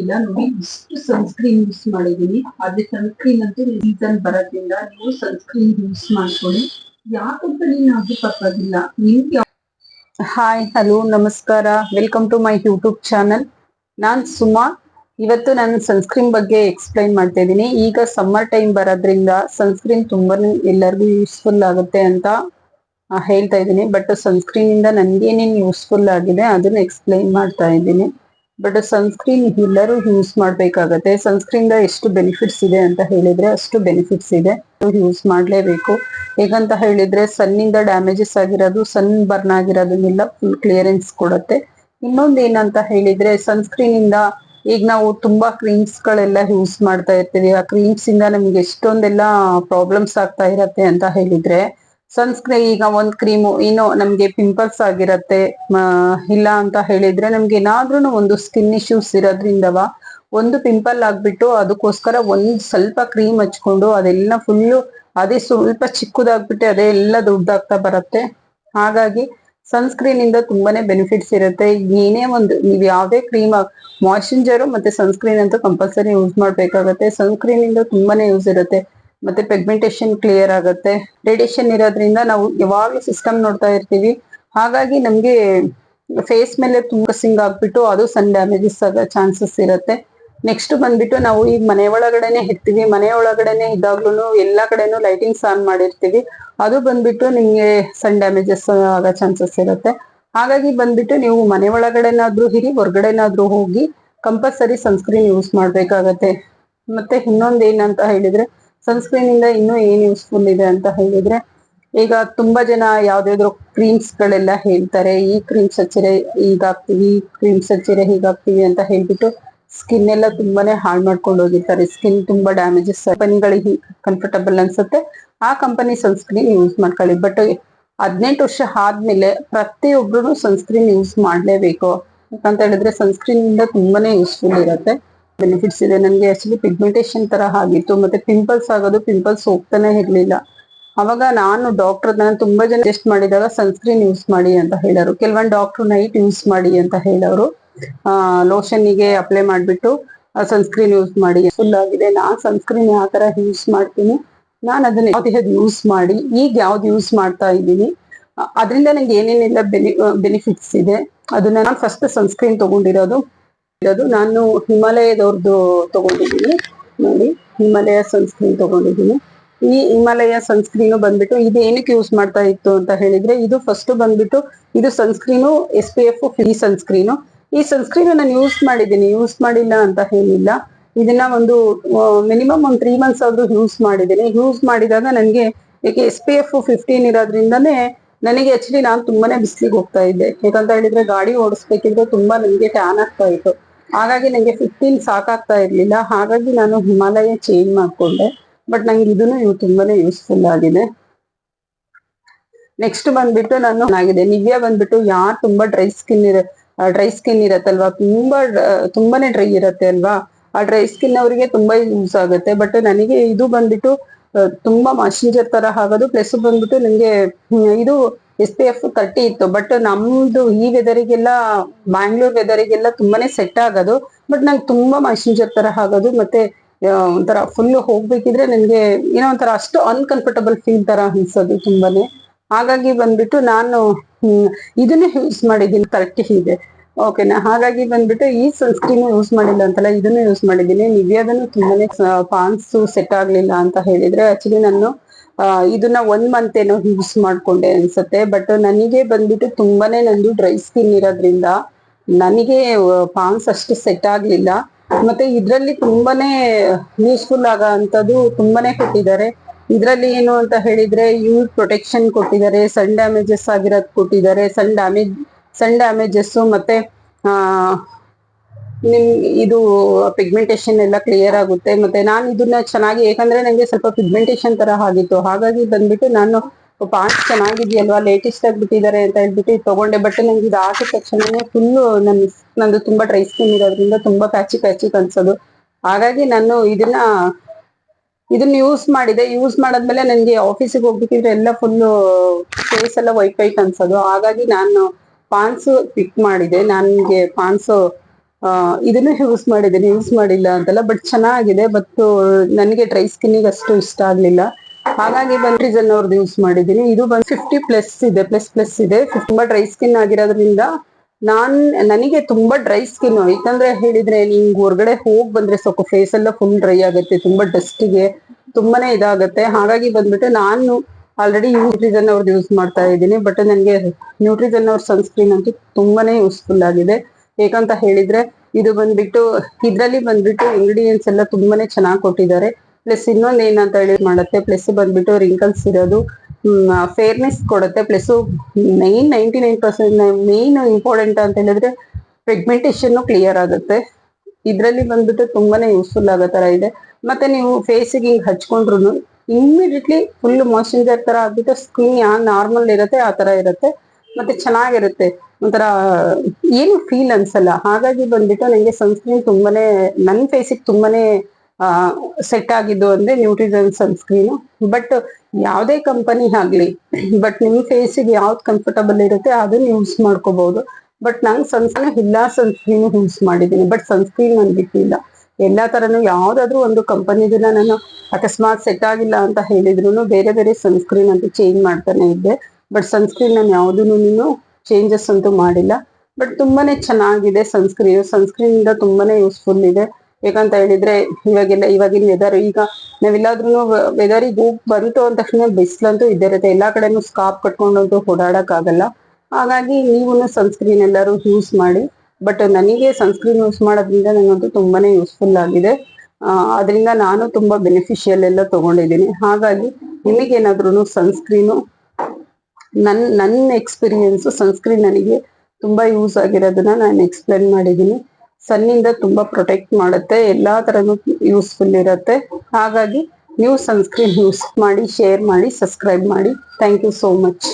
ಇಲ್ಲ ನೋಡಿ ಇಷ್ಟು ಸನ್ಸ್ಕ್ರೀನ್ ಯೂಸ್ ಮಾಡಿದೀನಿ ಆದ್ರೆ ಸನ್ಸ್ಕ್ರೀನ್ ಅಂತೂ ರೀಸನ್ ಬರೋದ್ರಿಂದ ನೀವು ಸನ್ಸ್ಕ್ರೀನ್ ಯೂಸ್ ಮಾಡ್ಕೊಳ್ಳಿ. ಯಾಕಂತ ಅದು ಪರವಾಗಿಲ್ಲ ನಿಮ್ಗೆ ಹಾಯ್ ಹಲೋ ನಮಸ್ಕಾರ. Welcome to my YouTube channel ನಾನ್ ಸುಮಾ. ಇವತ್ತು ನಾನು ಸನ್ಸ್ಕ್ರೀನ್ ಬಗ್ಗೆ ಎಕ್ಸ್ಪ್ಲೈನ್ ಮಾಡ್ತಾ ಇದ್ದೀನಿ. ಈಗ ಸಮ್ಮರ್ ಟೈಮ್ ಬರೋದ್ರಿಂದ ಸನ್ಸ್ಕ್ರೀನ್ ತುಂಬಾನೇ ಎಲ್ಲರಿಗೂ ಯೂಸ್ಫುಲ್ ಆಗುತ್ತೆ ಅಂತ ಹೇಳ್ತಾ ಇದ್ದೀನಿ. ಬಟ್ ಸನ್ಸ್ಕ್ರೀನ್ ಇಂದ ನನ್ಗೇನೇನು ಯೂಸ್ಫುಲ್ ಆಗಿದೆ ಅದನ್ನ ಎಕ್ಸ್ಪ್ಲೈನ್ ಮಾಡ್ತಾ ಇದ್ದೀನಿ. ಬಟ್ ಸನ್ಸ್ಕ್ರೀನ್ ಎಲ್ಲರೂ ಯೂಸ್ ಮಾಡ್ಬೇಕಾಗತ್ತೆ. ದ ಎಷ್ಟು ಬೆನಿಫಿಟ್ಸ್ ಇದೆ ಅಂತ ಹೇಳಿದ್ರೆ ಅಷ್ಟು ಬೆನಿಫಿಟ್ಸ್ ಇದೆ. ಯೂಸ್ ಮಾಡ್ಲೇಬೇಕು. ಹೇಗಂತ ಹೇಳಿದ್ರೆ ಸನ್ನಿಂದ ಡ್ಯಾಮೇಜಸ್ ಆಗಿರೋದು ಸನ್ ಬರ್ನ್ ಆಗಿರೋದನ್ನೆಲ್ಲ ಫುಲ್ ಕ್ಲಿಯರೆನ್ಸ್ ಕೊಡುತ್ತೆ. ಇನ್ನೊಂದ್ ಏನಂತ ಹೇಳಿದ್ರೆ ಸನ್ಸ್ಕ್ರೀನ್ ಇಂದ ಈಗ ನಾವು ತುಂಬಾ ಕ್ರೀಮ್ಸ್ ಗಳೆಲ್ಲ ಯೂಸ್ ಮಾಡ್ತಾ ಇರ್ತೀವಿ. ಆ ಕ್ರೀಮ್ಸ್ ಇಂದ ನಮ್ಗೆ ಎಷ್ಟೊಂದೆಲ್ಲ ಪ್ರಾಬ್ಲಮ್ಸ್ ಆಗ್ತಾ ಇರತ್ತೆ ಅಂತ ಹೇಳಿದ್ರೆ ಸನ್ಸ್ಕ್ರೀನ್ ಈಗ ಒಂದ್ ಕ್ರೀಮು ಏನೋ ನಮ್ಗೆ ಪಿಂಪಲ್ಸ್ ಆಗಿರತ್ತೆ ಇಲ್ಲ ಅಂತ ಹೇಳಿದ್ರೆ ನಮ್ಗೆ ಏನಾದ್ರೂ ಒಂದು ಸ್ಕಿನ್ ಇಶ್ಯೂಸ್ ಇರೋದ್ರಿಂದವ ಒಂದು ಪಿಂಪಲ್ ಆಗ್ಬಿಟ್ಟು ಅದಕ್ಕೋಸ್ಕರ ಒಂದ್ ಸ್ವಲ್ಪ ಕ್ರೀಮ್ ಹಚ್ಕೊಂಡು ಅದೆಲ್ಲ ಫುಲ್ಲು ಅದೇ ಸ್ವಲ್ಪ ಚಿಕ್ಕದಾಗ್ಬಿಟ್ಟು ಅದೇ ಎಲ್ಲ ದೊಡ್ಡದಾಗ್ತಾ ಬರುತ್ತೆ. ಹಾಗಾಗಿ ಸನ್ಸ್ಕ್ರೀನ್ ಇಂದ ತುಂಬಾನೇ ಬೆನಿಫಿಟ್ಸ್ ಇರುತ್ತೆ. ಏನೇ ಒಂದು ನೀವು ಯಾವ್ದೇ ಕ್ರೀಮ್ ಮಾಯ್ಶ್ಚರೈಸರ್ ಮತ್ತೆ ಸನ್ಸ್ಕ್ರೀನ್ ಅಂತೂ ಕಂಪಲ್ಸರಿ ಯೂಸ್ ಮಾಡ್ಬೇಕಾಗತ್ತೆ. ಸನ್ಸ್ಕ್ರೀನ್ ಇಂದ ತುಂಬಾನೇ ಯೂಸ್ ಇರುತ್ತೆ. ಮತ್ತೆ ಪೆಗ್ಮೆಂಟೇಶನ್ ಕ್ಲಿಯರ್ ಆಗುತ್ತೆ. ರೇಡಿಯೇಷನ್ ಇರೋದ್ರಿಂದ ನಾವು ಯಾವಾಗ್ಲೂ ಸಿಸ್ಟಮ್ ನೋಡ್ತಾ ಇರ್ತೀವಿ. ಹಾಗಾಗಿ ನಮ್ಗೆ ಫೇಸ್ ಮೇಲೆ ತುಂಬಾ ಸಿಂಗ್ ಆಗ್ಬಿಟ್ಟು ಅದು ಸನ್ ಡ್ಯಾಮೇಜಸ್ ಆಗೋ ಚಾನ್ಸಸ್ ಇರುತ್ತೆ. ನೆಕ್ಸ್ಟ್ ಬಂದ್ಬಿಟ್ಟು ನಾವು ಈಗ ಮನೆ ಒಳಗಡೆನೆ ಇರ್ತೀವಿ. ಮನೆ ಒಳಗಡೆನೆ ಇದ್ದಾಗ್ಲೂ ಎಲ್ಲಾ ಕಡೆನೂ ಲೈಟಿಂಗ್ಸ್ ಆನ್ ಮಾಡಿರ್ತೀವಿ. ಅದು ಬಂದ್ಬಿಟ್ಟು ನಿಮ್ಗೆ ಸನ್ ಡ್ಯಾಮೇಜಸ್ ಆಗೋ ಚಾನ್ಸಸ್ ಇರುತ್ತೆ. ಹಾಗಾಗಿ ಬಂದ್ಬಿಟ್ಟು ನೀವು ಮನೆ ಒಳಗಡೆನಾದ್ರೂ ಹಿರಿ ಹೊರ್ಗಡೆನಾದ್ರೂ ಹೋಗಿ ಕಂಪಲ್ಸರಿ ಸನ್ಸ್ಕ್ರೀನ್ ಯೂಸ್ ಮಾಡ್ಬೇಕಾಗತ್ತೆ. ಮತ್ತೆ ಇನ್ನೊಂದು ಏನಂತ ಹೇಳಿದ್ರೆ ಸನ್ಸ್ಕ್ರೀನ್ ಇಂದ ಇನ್ನೂ ಏನ್ ಯೂಸ್ಫುಲ್ ಇದೆ ಅಂತ ಹೇಳಿದ್ರೆ, ಈಗ ತುಂಬಾ ಜನ ಯಾವ್ದಾದ್ರು ಕ್ರೀಮ್ಸ್ ಗಳೆಲ್ಲ ಹೇಳ್ತಾರೆ, ಈ ಕ್ರೀಮ್ಸ್ ಹಚ್ಚಿರೆ ಈಗಾಗ್ತೀವಿ ಈ ಕ್ರೀಮ್ಸ್ ಹಚ್ಚಿರೆ ಹೀಗಾಗ್ತೀವಿ ಅಂತ ಹೇಳ್ಬಿಟ್ಟು ಸ್ಕಿನ್ ಎಲ್ಲ ತುಂಬಾನೇ ಹಾಳು ಮಾಡ್ಕೊಂಡು ಹೋಗಿರ್ತಾರೆ. ಸ್ಕಿನ್ ತುಂಬಾ ಡ್ಯಾಮೇಜಸ್ ಕಂಪನಿಗಳಿಗೆ ಕಂಫರ್ಟಬಲ್ ಅನ್ಸುತ್ತೆ. ಆ ಕಂಪನಿ ಸನ್ಸ್ಕ್ರೀನ್ ಯೂಸ್ ಮಾಡ್ಕೊಳ್ಳಿ. ಬಟ್ ಹದಿನೆಂಟು ವರ್ಷ ಆದ್ಮೇಲೆ ಪ್ರತಿಯೊಬ್ರು ಸನ್ಸ್ಕ್ರೀನ್ ಯೂಸ್ ಮಾಡ್ಲೇಬೇಕು. ಯಾಕಂತ ಹೇಳಿದ್ರೆ ಸನ್ಸ್ಕ್ರೀನ್ ಇಂದ ತುಂಬಾನೇ ಯೂಸ್ಫುಲ್ ಇರುತ್ತೆ. ಬೆನಿಫಿಟ್ಸ್ ಇದೆ. ನನಗೆ ಆಕ್ಚುಲಿ ಪಿಗ್ಮೆಂಟೇಷನ್ ತರ ಆಗಿತ್ತು. ಮತ್ತೆ ಪಿಂಪಲ್ಸ್ ಆಗೋದು ಪಿಂಪಲ್ಸ್ ಹೋಗ್ತಾನೆ ಇರ್ಲಿಲ್ಲ. ಅವಾಗ ನಾನು ಡಾಕ್ಟರ್ ನಾನು ತುಂಬಾ ಜನ ಟೆಸ್ಟ್ ಮಾಡಿದಾಗ ಸನ್ಸ್ಕ್ರೀನ್ ಯೂಸ್ ಮಾಡಿ ಅಂತ ಹೇಳೋರು. ಕೆಲವೊಂದು ಡಾಕ್ಟರ್ ನೈಟ್ ಯೂಸ್ ಮಾಡಿ ಅಂತ ಹೇಳೋರು. ಲೋಷನ್ಗೆ ಅಪ್ಲೈ ಮಾಡಿಬಿಟ್ಟು ಸನ್ಸ್ಕ್ರೀನ್ ಯೂಸ್ ಮಾಡಿ. ಫುಲ್ ಆಗಿದೆ. ನಾನ್ ಸನ್ಸ್ಕ್ರೀನ್ ಯಾವ ತರ ಯೂಸ್ ಮಾಡ್ತೀನಿ? ನಾನು ಅದನ್ನ ಯಾವ್ದು ಯೂಸ್ ಮಾಡಿ, ಈಗ ಯಾವ್ದು ಯೂಸ್ ಮಾಡ್ತಾ ಇದ್ದೀನಿ ಅದರಿಂದ ನಂಗೆ ಏನೇನೆಲ್ಲ ಬೆನಿ ಬೆನಿಫಿಟ್ಸ್ ಇದೆ. ಅದನ್ನ ನಾನು ಫಸ್ಟ್ ಸನ್ಸ್ಕ್ರೀನ್ ತಗೊಂಡಿರೋದು ಇರೋದು ನಾನು ಹಿಮಾಲಯದವ್ರದ್ದು ತಗೊಂಡಿದ್ದೀನಿ. ನೋಡಿ, ಹಿಮಾಲಯ ಸನ್ಸ್ಕ್ರೀನ್ ತಗೊಂಡಿದ್ದೀನಿ. ಈ ಹಿಮಾಲಯ ಸನ್ಸ್ಕ್ರೀನು ಬಂದ್ಬಿಟ್ಟು ಇದು ಏನಕ್ಕೆ ಯೂಸ್ ಮಾಡ್ತಾ ಇತ್ತು ಅಂತ ಹೇಳಿದ್ರೆ, ಇದು ಫಸ್ಟ್ ಬಂದ್ಬಿಟ್ಟು ಇದು ಸನ್ಸ್ಕ್ರೀನು ಎಸ್ ಪಿ ಎಫ್ ಈ ಸನ್ಸ್ಕ್ರೀನು ಈ ಸನ್ಸ್ಕ್ರೀನ್ ನಾನು ಯೂಸ್ ಮಾಡಿದ್ದೀನಿ. ಯೂಸ್ ಮಾಡಿಲ್ಲ ಅಂತ ಹೇಳಿಲ್ಲ. ಇದನ್ನ ಒಂದು ಮಿನಿಮಮ್ ಒಂದು ತ್ರೀ ಮಂತ್ಸ್ ಆದ್ರೂ ಯೂಸ್ ಮಾಡಿದ್ದೀನಿ. ಯೂಸ್ ಮಾಡಿದಾಗ ನನಗೆ ಯಾಕೆ ಎಸ್ ಪಿ ಎಫ್ ಫಿಫ್ಟೀನ್ ಇರೋದ್ರಿಂದನೇ ನನಗೆ ಆಕ್ಚುಲಿ ನಾನು ತುಂಬಾನೇ ಬಿಸಿಲಿಗೆ ಹೋಗ್ತಾ ಇದ್ದೆ. ಯಾಕಂತ ಹೇಳಿದ್ರೆ ಗಾಡಿ ಓಡಿಸ್ಬೇಕಿದ್ರೆ ತುಂಬಾ ನನಗೆ ಟ್ಯಾನ್ ಆಗ್ತಾ ಇತ್ತು. ಹಾಗಾಗಿ ನನಗೆ ಫಿಫ್ಟೀನ್ ಸಾಕಾಗ್ತಾ ಇರ್ಲಿಲ್ಲ. ಹಾಗಾಗಿ ನಾನು ಹಿಮಾಲಯ ಚೇಂಜ್ ಮಾಡ್ಕೊಂಡೆ. ಬಟ್ ನಂಗೆ ಇದನ್ನು ಇವು ತುಂಬಾನೇ ಯೂಸ್ಫುಲ್ ಆಗಿದೆ. ನೆಕ್ಸ್ಟ್ ಬಂದ್ಬಿಟ್ಟು ನಾನು ಆಗಿದೆ ನಿವ್ಯಾ ಬಂದ್ಬಿಟ್ಟು ಯಾರು ತುಂಬಾ ಡ್ರೈ ಸ್ಕಿನ್ ಇರ ಡ್ರೈ ಸ್ಕಿನ್ ಇರತ್ತಲ್ವಾ? ತುಂಬಾ, ತುಂಬಾನೇ ಡ್ರೈ ಇರತ್ತೆ ಅಲ್ವಾ? ಆ ಡ್ರೈ ಸ್ಕಿನ್ ಅವರಿಗೆ ತುಂಬಾ ಯೂಸ್ ಆಗುತ್ತೆ. ಬಟ್ ನನಗೆ ಇದು ಬಂದ್ಬಿಟ್ಟು ತುಂಬಾ ಮಾಯಿಶ್ಚರೈಸರ್ ತರ ಆಗೋದು. ಪ್ಲಸ್ ಬಂದ್ಬಿಟ್ಟು ನಂಗೆ ಇದು ಎಸ್ ಪಿ ಎಫ್ ತರ್ಟಿ ಇತ್ತು ಬಟ್ ನಮ್ದು ಈ ವೆದರಿಗೆಲ್ಲ ಬ್ಯಾಂಗ್ಳೂರ್ ವೆದರಿಗೆಲ್ಲ ತುಂಬಾನೇ ಸೆಟ್ ಆಗೋದು ಬಟ್ ನಂಗೆ ತುಂಬಾ ಮ್ಯಾಸೆಂಜರ್ ತರ ಆಗೋದು, ಮತ್ತೆ ಒಂಥರ ಫುಲ್ ಹೋಗ್ಬೇಕಿದ್ರೆ ನನಗೆ ಏನೋ ಒಂಥರ ಅಷ್ಟು ಅನ್ಕಂಫರ್ಟಬಲ್ ಫೀಲ್ ತರ ಅನ್ಸೋದು ತುಂಬಾನೇ. ಹಾಗಾಗಿ ಬಂದ್ಬಿಟ್ಟು ನಾನು ಇದನ್ನೇ ಯೂಸ್ ಮಾಡಿದ್ದೀನಿ ತರ್ಟಿ ಇದೆ ಓಕೆನಾ ಹಾಗಾಗಿ ಬಂದ್ಬಿಟ್ಟು ಈ ಸನ್ಸ್ಕ್ರೀನ್ ಯೂಸ್ ಮಾಡಿಲ್ಲ ಅಂತಲ್ಲ, ಇದನ್ನು ಯೂಸ್ ಮಾಡಿದ್ದೀನಿ. ನಿವ್ಯಾದನು ತುಂಬಾನೇ ಪಾನ್ಸ್ ಸೆಟ್ ಆಗ್ಲಿಲ್ಲ ಅಂತ ಹೇಳಿದ್ರೆ ಆಕ್ಚುಲಿ ನಾನು ಇದನ್ನ ಒಂದ್ ಮಂತ್ ಏನೋ ಯೂಸ್ ಮಾಡ್ಕೊಂಡೆ ಅನ್ಸುತ್ತೆ. ಬಟ್ ನನಗೆ ಬಂದ್ಬಿಟ್ಟು ತುಂಬಾನೇ ನಂದು ಡ್ರೈ ಸ್ಕಿನ್ ಇರೋದ್ರಿಂದ ನನಗೆ ಪಾನ್ಸ್ ಅಷ್ಟು ಸೆಟ್ ಆಗ್ಲಿಲ್ಲ. ಮತ್ತೆ ಇದ್ರಲ್ಲಿ ತುಂಬಾನೇ ಯೂಸ್ಫುಲ್ ಆಗೋ ಅಂತದ್ದು ತುಂಬಾನೇ ಕೊಟ್ಟಿದ್ದಾರೆ. ಇದ್ರಲ್ಲಿ ಏನು ಅಂತ ಹೇಳಿದ್ರೆ ಯೂ ಪ್ರೊಟೆಕ್ಷನ್ ಕೊಟ್ಟಿದ್ದಾರೆ ಸನ್ ಡ್ಯಾಮೇಜಸ್ ಆಗಿರೋದು ಕೊಟ್ಟಿದ್ದಾರೆ ಸನ್ ಡ್ಯಾಮೇಜ್ ಸನ್ ಡ್ಯಾಮೇಜಸ್ ಮತ್ತೆ, ಆ ನಿಮ್ ಇದು ಪಿಗ್ಮೆಂಟೇಶನ್ ಎಲ್ಲ ಕ್ಲಿಯರ್ ಆಗುತ್ತೆ. ಮತ್ತೆ ನಾನು ಇದನ್ನ ಚೆನ್ನಾಗಿ ಯಾಕಂದ್ರೆ ನಂಗೆ ಸ್ವಲ್ಪ ಪಿಗ್ಮೆಂಟೇಶನ್ ತರ ಆಗಿತ್ತು. ಹಾಗಾಗಿ ಬಂದ್ಬಿಟ್ಟು ನಾನು ಪಾಂಚ್ ಚೆನ್ನಾಗಿದೆಯಲ್ವಾ ಲೇಟೆಸ್ಟ್ ಆಗಿ ಬಿಟ್ಟಿದ್ದಾರೆ ಅಂತ ಹೇಳ್ಬಿಟ್ಟು ತಗೊಂಡೆ. ಬಟ್ ನಂಗೆ ಇದು ಹಾಕಿದ ತಕ್ಷಣನೇ ಫುಲ್ಲು ನನ್ನ ನಂದು ತುಂಬಾ ಡ್ರೈ ಸ್ಕಿನ್ ಇರೋದ್ರಿಂದ ತುಂಬಾ ಪ್ಯಾಚಿ ಪ್ಯಾಚಿ ಅನ್ಸೋದು ಹಾಗಾಗಿ ನಾನು ಇದನ್ನ ಇದನ್ನ ಯೂಸ್ ಮಾಡಿದೆ. ಯೂಸ್ ಮಾಡಾದ್ಮೇಲೆ ನನಗೆ ಆಫೀಸಿಗೆ ಹೋಗ್ಬಿಟ್ಟಿದ್ರೆ ಎಲ್ಲ ಫುಲ್ಲು ಫೇಸ್ ಎಲ್ಲ ವೈಟ್ ವೈಟ್ ಅನ್ಸೋದು ಹಾಗಾಗಿ ನಾನು ಪಾನ್ಸ್ ಪಿಕ್ ಮಾಡಿದೆ. ನನಗೆ ಪಾನ್ಸ್ ಇದನ್ನು ಯೂಸ್ ಮಾಡಿದ್ದೀನಿ ಯೂಸ್ ಮಾಡಿಲ್ಲ ಅಂತಲ್ಲ ಬಟ್ ಚೆನ್ನಾಗಿದೆ ಬಟ್ ನನಗೆ ಡ್ರೈ ಸ್ಕಿನ್ನಿಗೆ ಅಷ್ಟು ಇಷ್ಟ ಆಗಲಿಲ್ಲ. ಹಾಗಾಗಿ ಬನ್ರಿಜನ್ ಅವ್ರದ್ದು ಯೂಸ್ ಮಾಡಿದ್ದೀನಿ. ಇದು ಬಂದು ಫಿಫ್ಟಿ ಪ್ಲಸ್ ಇದೆ ಪ್ಲಸ್ ಪ್ಲಸ್ ಇದೆ. ತುಂಬಾ ಡ್ರೈ ಸ್ಕಿನ್ ಆಗಿರೋದ್ರಿಂದ ನಾನ್, ನನಗೆ ತುಂಬಾ ಡ್ರೈ ಸ್ಕಿನ್ ಯಾಕಂದ್ರೆ ಹೇಳಿದ್ರೆ ನಿಂಗ್ ಹೊರಗಡೆ ಹೋಗಿ ಬಂದ್ರೆ ಸ್ವಲ್ಪ ಫೇಸ್ ಎಲ್ಲ ಫುಲ್ ಡ್ರೈ ಆಗುತ್ತೆ, ತುಂಬಾ ಡಸ್ಟಿಗೆ ತುಂಬಾನೇ ಇದಾಗುತ್ತೆ. ಹಾಗಾಗಿ ಬಂದ್ಬಿಟ್ಟು ನಾನು ಆಲ್ರೆಡಿ ನ್ಯೂಟ್ರಿಜನ್ ಅವ್ರದ್ದು ಯೂಸ್ ಮಾಡ್ತಾ ಇದ್ದೀನಿ ಬಟ್ ನನಗೆ ನ್ಯೂಟ್ರಿಜನ್ ಅವ್ರ ಸನ್ಸ್ಕ್ರೀನ್ ಅಂತೂ ತುಂಬಾನೇ ಯೂಸ್ಫುಲ್ ಆಗಿದೆ. ಏಕಂತ ಹೇಳಿದ್ರೆ ಇದು ಬಂದ್ಬಿಟ್ಟು, ಇದ್ರಲ್ಲಿ ಬಂದ್ಬಿಟ್ಟು ಇಂಗ್ರೀಡಿಯೆಂಟ್ಸ್ ಎಲ್ಲ ತುಂಬಾನೇ ಚೆನ್ನಾಗಿ ಕೊಟ್ಟಿದ್ದಾರೆ. ಪ್ಲಸ್ ಇನ್ನೊಂದ್ ಏನಂತ ಹೇಳಿ ಮಾಡುತ್ತೆ ಪ್ಲಸ್ ಬಂದ್ಬಿಟ್ಟು ರಿಂಕಲ್ಸ್ ಇರೋದು ಫೇರ್ನೆಸ್ ಕೊಡುತ್ತೆ. Plus mine ninety nine percent main important ಅಂತ ಹೇಳಿದ್ರೆ ಪ್ರೆಗ್ಮೆಂಟೇಷನ್ ಕ್ಲಿಯರ್ ಆಗುತ್ತೆ. ಇದ್ರಲ್ಲಿ ಬಂದ್ಬಿಟ್ಟು ತುಂಬಾನೇ ಯೂಸ್ಫುಲ್ ಆಗೋ ತರ ಇದೆ. ಮತ್ತೆ ನೀವು ಫೇಸಿಗೆ ಹಿಂಗ್ ಹಚ್ಕೊಂಡ್ರು ಇಮಿಡಿಯೇಟ್ಲಿ ಫುಲ್ ಮಾಯ್ಶ್ಚರೈಸರ್ ತರ ಆಗ್ಬಿಟ್ಟು ಸ್ಕಿನ್ ಯಾವ ನಾರ್ಮಲ್ ಇರುತ್ತೆ, ಆ ತರ ಇರುತ್ತೆ. ಮತ್ತೆ ಚೆನ್ನಾಗಿರುತ್ತೆ. ಒಂಥರ, ಏನು ಫೀಲ್ ಅನ್ಸಲ್ಲ. ಹಾಗಾಗಿ ಬಂದ್ಬಿಟ್ಟು ನನಗೆ ಸನ್ಸ್ಕ್ರೀನ್ ತುಂಬಾನೇ ನನ್ನ ಫೇಸಿಗೆ ತುಂಬಾನೇ ಸೆಟ್ ಆಗಿದ್ದು ಅಂದ್ರೆ ನ್ಯೂಟ್ರಿಜನ್ ಸನ್ಸ್ಕ್ರೀನ್ ಬಟ್ ಯಾವುದೇ ಕಂಪನಿ ಆಗ್ಲಿ ಬಟ್ ನಿಮ್ ಫೇಸಿಗೆ ಯಾವ್ದು ಕಂಫರ್ಟಬಲ್ ಇರುತ್ತೆ ಅದನ್ನ ಯೂಸ್ ಮಾಡ್ಕೋಬಹುದು ಬಟ್ ನಂಗೆ ಸನ್ಸ್ಕ್ರೀನ್ ಇಲ್ಲ ಸನ್ಸ್ಕ್ರೀನ್ ಯೂಸ್ ಮಾಡಿದ್ದೀನಿ. ಬಟ್ ಸನ್ಸ್ಕ್ರೀನ್ ನನ್ ಬಿಟ್ಟಿಲ್ಲ. ಎಲ್ಲಾ ತರನು ಯಾವ್ದಾದ್ರು ಒಂದು ಕಂಪನಿದನ್ನ ನಾನು ಅಕಸ್ಮಾತ್ ಸೆಟ್ ಆಗಿಲ್ಲ ಅಂತ ಹೇಳಿದ್ರು ಬೇರೆ ಬೇರೆ ಸನ್ಸ್ಕ್ರೀನ್ ಅಂತ ಚೇಂಜ್ ಮಾಡ್ತಾನೆ ಇದ್ದೆ. ಬಟ್ ಸನ್ಸ್ಕ್ರೀನ್ ನಾನು ನೀನು ಚೇಂಜಸ್ ಅಂತೂ ಮಾಡಿಲ್ಲ. ಬಟ್ ತುಂಬಾನೇ ಚೆನ್ನಾಗಿದೆ ಸನ್ಸ್ಕ್ರೀನ್ ಸನ್ಸ್ಕ್ರೀನ್ ಇಂದ ತುಂಬಾನೇ ಯೂಸ್ಫುಲ್ ಇದೆ. ಯಾಕಂತ ಹೇಳಿದ್ರೆ, ಇವಾಗೆಲ್ಲ, ಇವಾಗಿನ ವೆದರ್ ಈಗ ನಾವೆಲ್ಲಾದ್ರೂ ವೆದರಿಗೆ ಹೋಗ್ ಬಂತು ಅಂದ ತಕ್ಷಣ ಬಿಸಿಲಂತೂ ಇದ್ದೇ ಇರುತ್ತೆ. ಎಲ್ಲಾ ಕಡೆನೂ ಸ್ಕಾಪ್ ಕಟ್ಕೊಂಡಂತೂ ಓಡಾಡಕ್ ಆಗಲ್ಲ ಹಾಗಾಗಿ ನೀವು ಸನ್ಸ್ಕ್ರೀನ್ ಎಲ್ಲರೂ ಯೂಸ್ ಮಾಡಿ. ಬಟ್ ನನಗೆ ಸನ್ಸ್ಕ್ರೀನ್ ಯೂಸ್ ಮಾಡೋದ್ರಿಂದ ನನಗಂತೂ ತುಂಬಾನೇ ಯೂಸ್ಫುಲ್ ಆಗಿದೆ. ಅದರಿಂದ ನಾನು ತುಂಬಾ ಬೆನಿಫಿಷಿಯಲ್ ಎಲ್ಲ ತಗೊಂಡಿದ್ದೀನಿ. ಹಾಗಾಗಿ ನಿಮಗೇನಾದ್ರೂ ಸನ್ಸ್ಕ್ರೀನು ನನ್, ನನ್ನ ಎಕ್ಸ್ಪೀರಿಯನ್ಸ್ ಸನ್ಸ್ಕ್ರೀನ್ ನನಗೆ ತುಂಬಾ ಯೂಸ್ ಆಗಿರೋದನ್ನ ನಾನು ಎಕ್ಸ್ಪ್ಲೇನ್ ಮಾಡಿದ್ದೀನಿ. ಸನ್ನಿಂದ ತುಂಬಾ ಪ್ರೊಟೆಕ್ಟ್ ಮಾಡುತ್ತೆ, ಎಲ್ಲಾ ತರನು ಯೂಸ್ಫುಲ್ ಇರುತ್ತೆ. ಹಾಗಾಗಿ ನೀವು ಸನ್ಸ್ಕ್ರೀನ್ ಯೂಸ್ ಮಾಡಿ ಶೇರ್ ಮಾಡಿ ಸಬ್ಸ್ಕ್ರೈಬ್ ಮಾಡಿ. Thank you so much